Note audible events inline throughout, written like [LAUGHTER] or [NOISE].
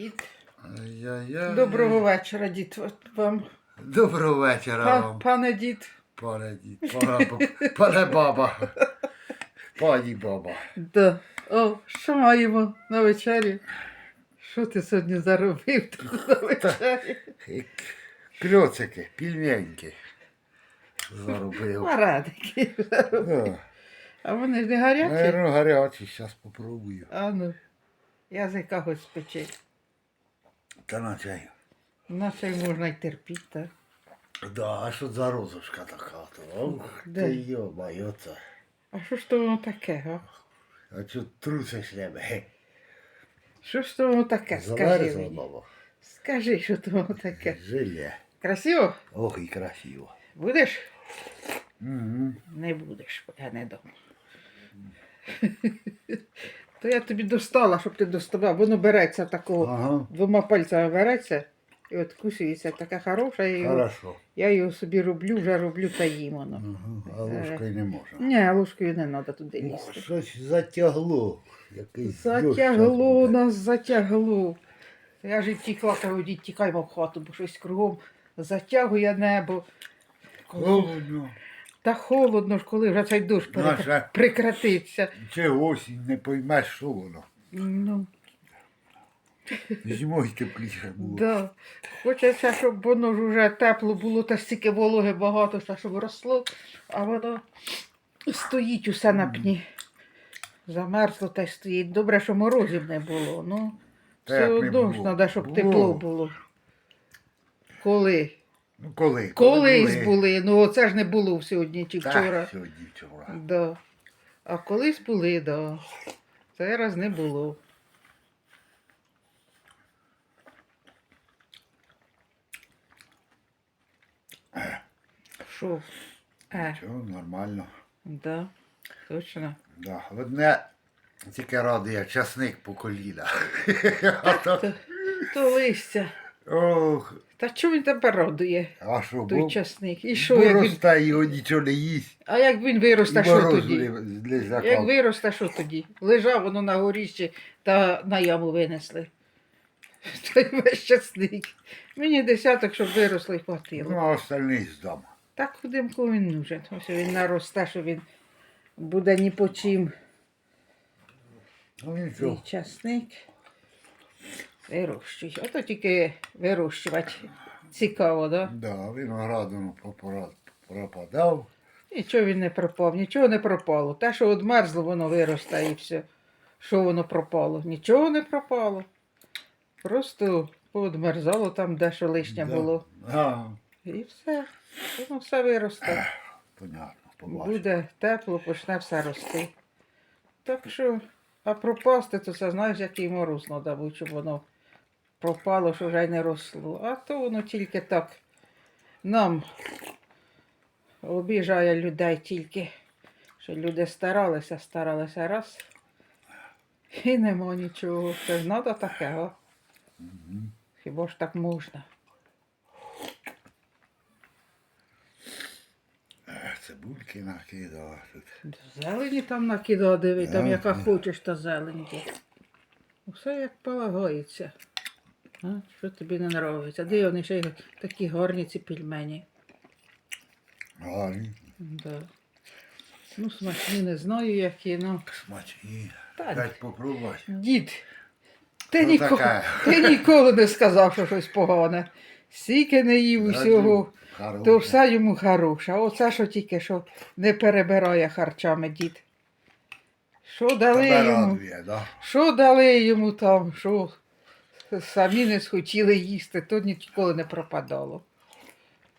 Дід. Ай-яй-яй. Доброго вечора, дід. От Вам. Доброго вечора Па- вам, пане дід. пане дід, пане, пане баба. Пані баба. Да. О, що маємо на вечері? Що ти сьогодні заробив тут на вечері? І Кльоцики, пільменьки. Заробив. Марадики. Да. А вони ж не гарячі? Наверно, гарячий, зараз попробую. А ну, язика хоч спечи. Та на чай. Наче й можна й терпіти. так. Да, а що за розочка така? то? Ух, Де? ти йобай, оце. А що ж то воно таке, га? А чо трусиш тебе? Що ж то воно таке? Скажи мені. баба. Скажи, що то воно таке. Жилє. Красиво? Ох, і красиво. Будеш? Угу. Не будеш, я не дома. То я тобі достала, щоб ти доставав. Воно береться такого, Ага. двома пальцями береться і откусується. Таке хороше. Я його, Хорошо. я його собі роблю, вже роблю та їм воно. Ага. А ложкою не можна. Ні, ложкою не треба туди О, лізти. Щось затягло. Якийсь Затягло дощ нас, затягло. Я ж і втікла, кажу, дід, тікаймо в хату, бо щось кругом затягує небо. Холодно. Та холодно ж, коли вже цей дощ перекра- Наша- прекратиться. Чи осінь не поймеш, що воно. Ну, Зимою тепліше було. да. Хочеться, щоб воно ж вже тепло було, та стільки вологи багато, та щоб росло, а воно стоїть усе на пні. Замерзло та й стоїть. Добре, що морозів не було. Ну, все не одно ж було. треба, щоб Було. тепло було. Коли? Ну коли? Колись були. Ну оце ж не було сьогодні чи Так, вчора. сьогодні вчора. Да. А колись були, да. Зараз не було. Що? Е, Чого, нормально. да, точно. Да. Одне тільки радує часник по коліна. То- То, то листя. Ох, Та чому він тебе радує, а що, той часник? І що, як він, виросте, його нічого не їсть. а як він виросте, що мороз тоді? не- не Як виросте, що тоді? Лежав воно на горіщі та на яму винесли. [LAUGHS] Той весь часник. Мені десяток, щоб виросло і Ну, хватило. а остальний здам. Так худимку він нужен. Ось він наросте, що він буде ні по чим. Ну Цей нічого. часник. Вирощуй. Ото тільки вирощувати. Цікаво, так? Да? Да, винограду пропадав. Нічого він не пропав, нічого не пропало. Те, що одмерзло, воно виросте і все. Що воно пропало? Нічого не пропало. Просто поодмерзало там дещо лишнє Да. було. А, І все. Воно все виросте. понятно, побачив. Буде тепло, почне все рости. Так що, а пропасти, то це знаєш, який мороз треба щоб воно пропало, що вже й не росло. А то воно тільки так нам обіжає людей тільки, що люди старалися, старалися раз. І нема нічого. Це ж треба. Мгм. Хіба ж так можна? Ех, Цибульки накидала тут. Зелені там накидала, диви, там яка хочеш, та зелень є. Все як полагається. А? Що тобі не подобається? Де вони ще й такі гарні ці пельмені. Гарні, Да. Ну, смачні не знаю, які, ну. смачні. Та Дай попробувати. Дід, ти, Ну, ніколи, таке. ти ніколи не сказав, що щось погане. Стільки не їв усього, Хороше. то все йому хороше. А оце що тільки що не перебирає харчами дід. Що дали Тебе йому? радує, да? Що дали йому там, що самі не схотіли їсти, то ніколи не пропадало.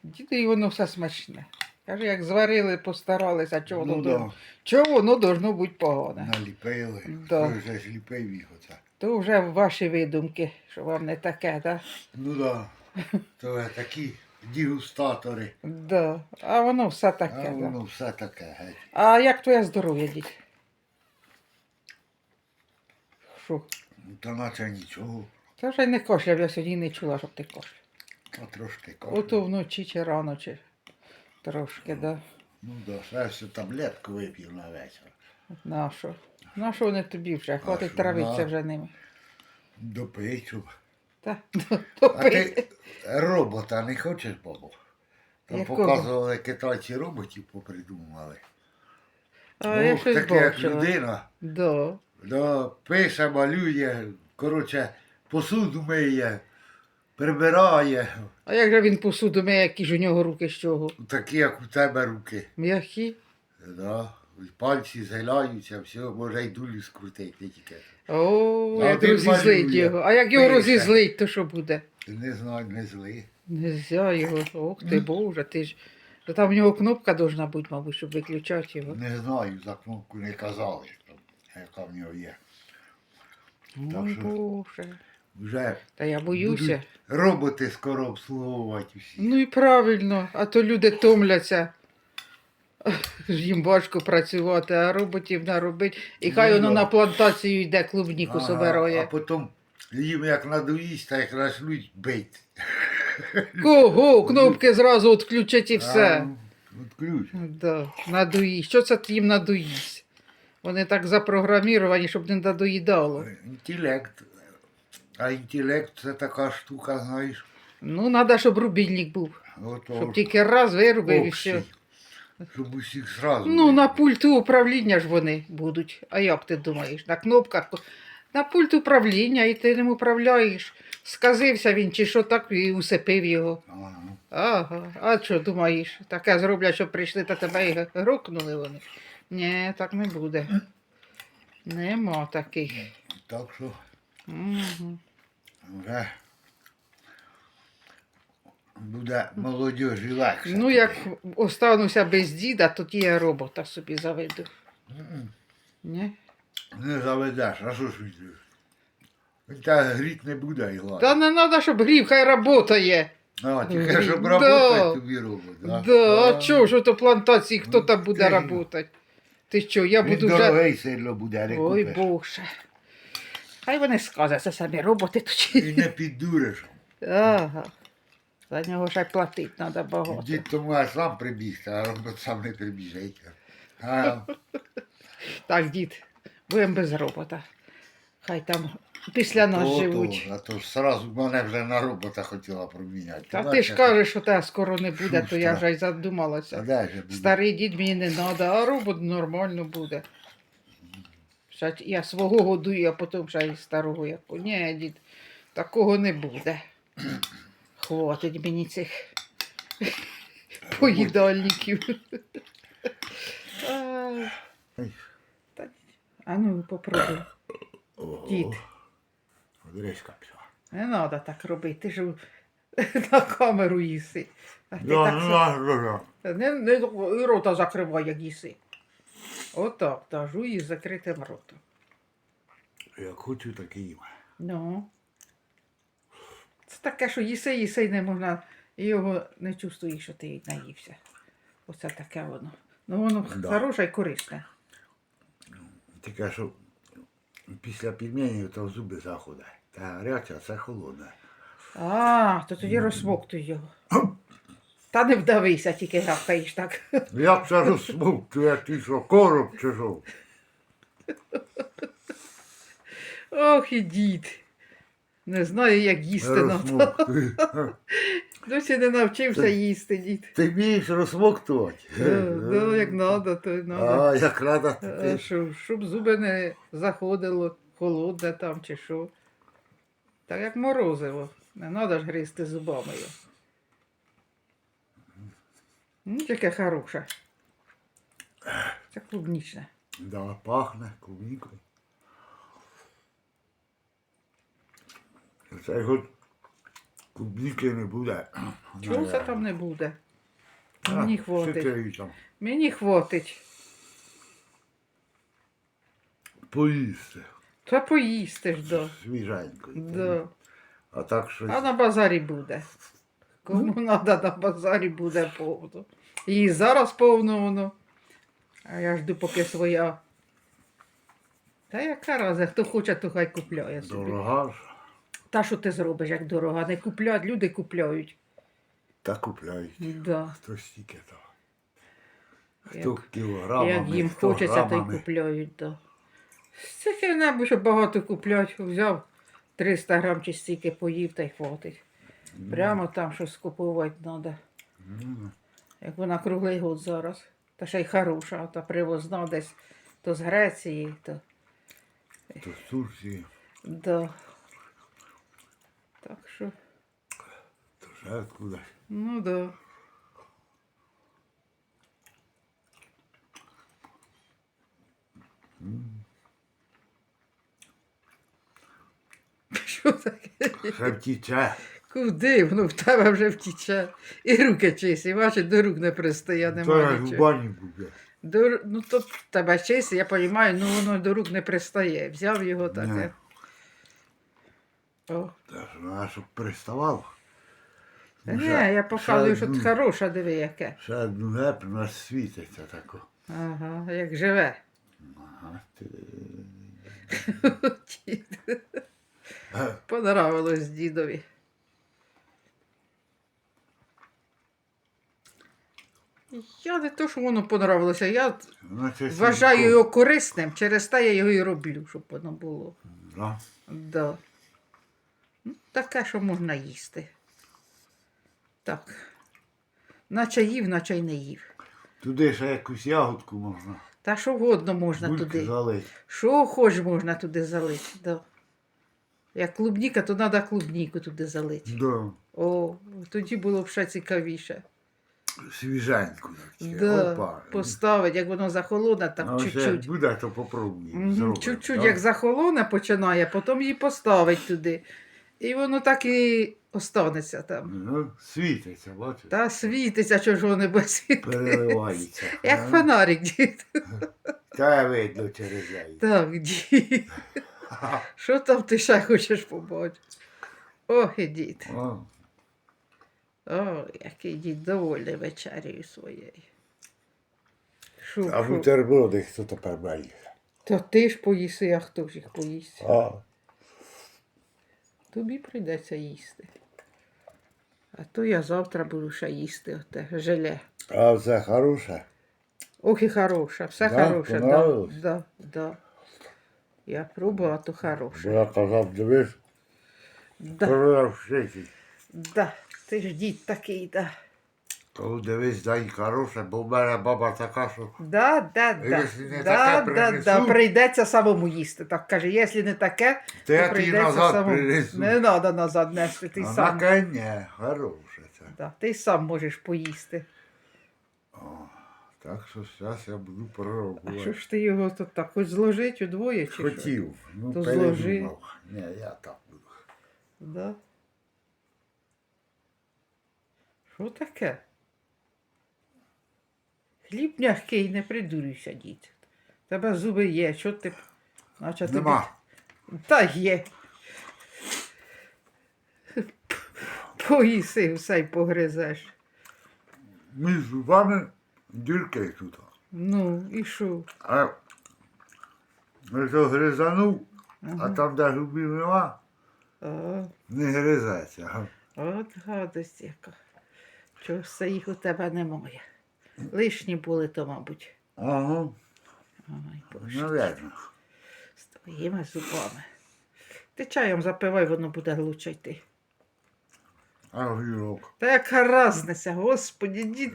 Діду і воно все смачне. Каже, як зварили, постаралися, чого Ну, воно, да. должно- чого воно должно бути погане. Наліпили. Да. Ти вже зліпив їх оце. То вже ваші видумки, що вам не таке, так? Ну да. То такі дегустатори. Да. А воно все А таке. Да. воно все таке геть. А як твоє здоров'я, дід? Що? Ну, Та наче нічого. Та вже й не кашляв, я сьогодні не чула, щоб ти кашляв. А трошки Ото вночі чи рано, чи трошки, да. Ну да, ще таблетку вип'ю на вечір. Нащо? Нащо вони тобі вже? Хватить що, травитися вже ними. Допичу. Та, А ти робота не хочеш, бабу? Там Якого? показували китайці роботів попридумували. А я Ух, щось таке як бачила. людина. Да. Да, пише, малює, коротше, посуду миє, прибирає. А як же він посуду миє, які ж у нього руки з чого? Такі, як у тебе руки. М'які? Да. Пальці згиляються, все, може й дулю скрутити, не тільки. О, А як розізлить малює. його. А як його Пише. розізлить, то що буде? Не знаю, не зли. Нельзя його. Ох ти боже, ти ж. То там в нього кнопка должна бути, мабуть, щоб виключати його. Не знаю, за кнопку не казали, там, яка в нього є. Ой, що- боже. Вже Та я боюся. будуть роботи скоро обслуговувати всі. Ну і правильно, а то люди томляться. Їм важко працювати, а роботів наробить. І хай Ну, воно да. на плантацію йде, клубніку Ага, собирає. А потім їм як надоїсть, та як почнуть бити. Кого? Кнопки зразу відключать і все. А, От ключ. Да, надоїсть. Що це їм надоїсть? Вони так запрограміровані, щоб не надоїдало. Інтелект. А інтелект це така штука, знаєш. Ну, треба, щоб рубільник був. Ото Щоб тільки раз вирубив і общий. все. Щоб усіх зразу. Ну, на пульту управління ж вони будуть. А як ти думаєш? На кнопках. На пульт управління і ти ним управляєш. Сказився він чи що так і усипив його. Ага. Ага. А що думаєш? Таке зроблять, щоб прийшли та тебе і грокнули вони. Ні, так не буде. Нема таких. Так що Угу. Вже буде молодіжі легше. Ну, як остануся без діда, тоді я робота собі заведу. Ні? Не заведеш, а що ж він? Він тебе гріть не буде і ладно. Та не треба, щоб грів, хай работає. А, тільки щоб Да. тобі робить. Да, Да, а чого ж ото плантації, хто там буде ти- работать? Ти що, я буду вже. дорогий сильно буде, не Ой, купиш. Боже. Хай вони скажуть, це самі роботи І точі. не піддуриш. Ага. За нього ще й платити треба багато. Дід тому аж сам прибіг, а робот сам не прибіжить. А, Так, дід, будемо без робота. Хай там після нас то, живуть. то, а то сразу мене вже на робота хотіла проміняти. Та ти ж кажеш, що тебе скоро не буде, то я вже й задумалася. я? Старий дід мені не треба, а робот нормально буде. Ще Я свого годую, а потім ще й старого яку. Ні, дід, такого не буде. Хватить мені цих поїдальників. А, ну, попробуй. Дід. Дрижка пішла. Не треба так робити, ти ж [LAUGHS] на камеру їси. А ти так ну, да. не, не рота закривай, як їси. Отак, та жуй із закритим ротом. Як хочу, так і їм. Ну. Це таке, що їси, їси не можна, і його не чувствуєш, що ти наївся. Оце таке воно. Ну воно Да. хороше і корисне. Таке, що після пельменів то в зуби заходить. Та гаряча, це холодне. А, то тоді розсмоктуй його. Та не вдавися, тільки гавкаєш так. Як це розсмуктує, ти що, короб чи що? Ох і дід. Не знаю, як їсти надо. Розсмоктує. Досі не навчився їсти, дід. Ти вмієш розсмоктувати? Ну, як надо, то й надо. А, як надо, то ти. що, щоб зуби не заходило холодне там чи що. Так як морозиво. Не треба ж гризти зубами його. Ну, яке хороше. Це клубнічне. Да, пахне клубнікою. Це його клубніки не буде. Чого це там не буде? А, Мені що хватить. Мені хватить. поїсти Та поїсти ж, да. свіженькою. да. А так щось. А на базарі буде. Кому треба, на базарі буде повно. І зараз повно воно. А я жду, поки своя. Та яка раза, хто хоче, то хай купляє собі. Дорога ж. Та що ти зробиш, як дорога? Не купляють, люди купляють. Та купляють. Да. Хто стільки то. Як, кілограмами, як їм хто хочеться, то й грамами. купляють. Да. Це небудь, що багато куплять, взяв 300 грам чи стільки поїв та й хватить. Прямо там щось купувати треба. Ну, Як вона круглий год зараз. Та ще й хороша, та привозна десь то з Греції, то. то з Турції, Да. Так що, то ще откудись. ну да. [LAUGHS] Що таке? Ще втіче. Куди? Воно в тебе вже втіче. І руки чисті, бачиш, до рук не пристає, нема Зараз в нічого. бані буде. До, ну то в тебе чисті, я розумію, ну воно до рук не пристає. Взяв його таке. О. Та ж вона щоб приставав. Та Ні, я показую, що це хороша, диви яке. Ще одну геп, у нас світиться тако. Ага, як живе. Ага, ти... [LAUGHS] Е, Понравилось дідові. Я не то, що воно понравилося, я вважаю його корисним, через те я його і роблю, щоб воно було. Да. Да. Ну, таке, що можна їсти. Так. Наче їв, наче й не їв. Туди ще якусь ягодку можна. Та що вгодно можна Бульки туди. залить. Що хоч можна туди залити. Да. Як клубніка, то треба клубніку туди залити. Да. О, тоді було б ще цікавіше. Свіженьку. так, Да, Опа. поставить, як воно захолоне, А так ось як чуть-чуть. буде, то попробуй. Мгм, зробимо, Чуть-чуть, да? як захолоне починає, потім її поставить туди. І воно так і останеться там. Ну, світиться, бачиш? Та світиться, чого ж воно без. Переливається. Як Ага. фонарик, дід. Та видно через неї. Так, дід. Що там ти ще хочеш побачити? Ох, і дід. О, О, який дід довольний вечерею своєю. Шу, А шу. бутерброди хто тепер має? Та ти ж поїси, а хто ж їх поїсть? А, Тобі прийдеться їсти. А то я завтра буду ще їсти оте желе. а це хороше? Ох і хороша, все Да, хороше, да, понравилось? да, да. Я пробувала, то Бо хороше. я казав, дивись, Да, да. Ти ж дід такий, да. Коли дивись, дай хороше, бо в мене баба така, що Да, да, да. Якщо не да, таке да, принесу- да. Прийдеться самому їсти. Так каже, якщо не таке, Та я то тобі прийдеться назад самому. принесу. Не треба назад нести, ти вона сам. каже, ні, хороше це. Да, ти сам можеш поїсти. Так що зараз я буду А що пробувати. ж ти його тут так хоч зложить удвоє чи що? Хотів, ну То зложи. передумав. Ні, я так буду. Да. Що таке? Хліб м'який, не придурюйся, дід. Тебе зуби є, що ти. Наче тобі- Та є. Поїси все й погризеш. Між зубами дірки тут. Ну, і що? А я то гризанув, а Ага. там, де зубів нема, О, не гризеться. От гадость яка. Чого все їх у тебе немає. Лишні були то, мабуть. Ага, Ой, Боже. Наверно. З твоїми зубами. Ти чаєм запивай, воно буде лучше йти. А огірок. Та яка різниця, господі, дід.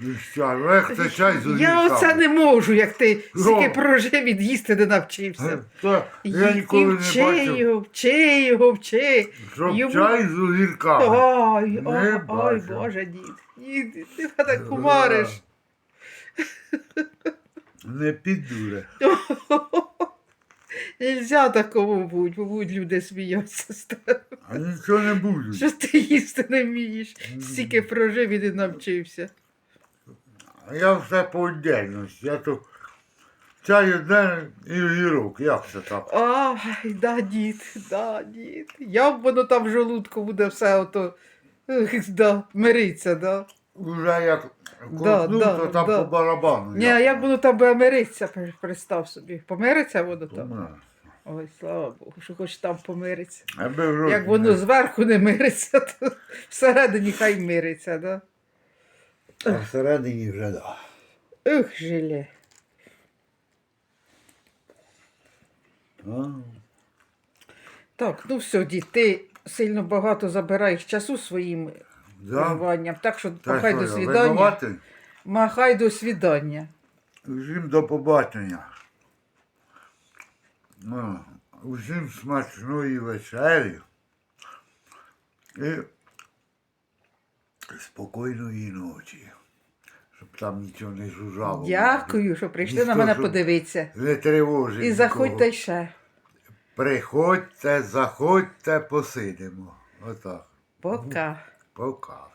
Ну Я оце не можу, як ти стільки прожив від їсти не навчився. Е, І- я ніколи не вчи бачив, його, вчи його, вчи. щоб йому- чай з огірками. Ой, ой, ой. Боже, дід. Дід, ти мене кумариш. Не підуре. [LAUGHS] Нельзя такому бути, бо будуть люди сміятися з тебе. А нічого не буду. Що ти їсти не вмієш? Стільки прожив і не навчився. А я все по отдельності. Я то чай одне і огірок. Як це так? Ай, да, дід, да, дід. Як воно там в желудку буде все ото. ех, Да, мириться, да. Уже як Да, да, то там да. по барабану. Ні, а як воно там буде мириться, представ собі. Помириться воно там? Помер. Ой, слава Богу, що хоч там помириться. Аби в Як воно зверху не мириться, то всередині хай мириться, да? А всередині вже да. Ух, жиле. А, Так, ну все, дід, ти сильно багато забираєш часу своїм Да? так що Та махай що до я, свідання. винуватий? Махай до свідання. Всім до побачення. Ну, Усім смачної вечері і спокійної ночі. Щоб там нічого не жужжало. Дякую, що прийшли Ніхто, на мене подивитися. Не тривожить. І заходьте нікого. ще. Приходьте, заходьте, посидимо. Отак. Пока. Пока.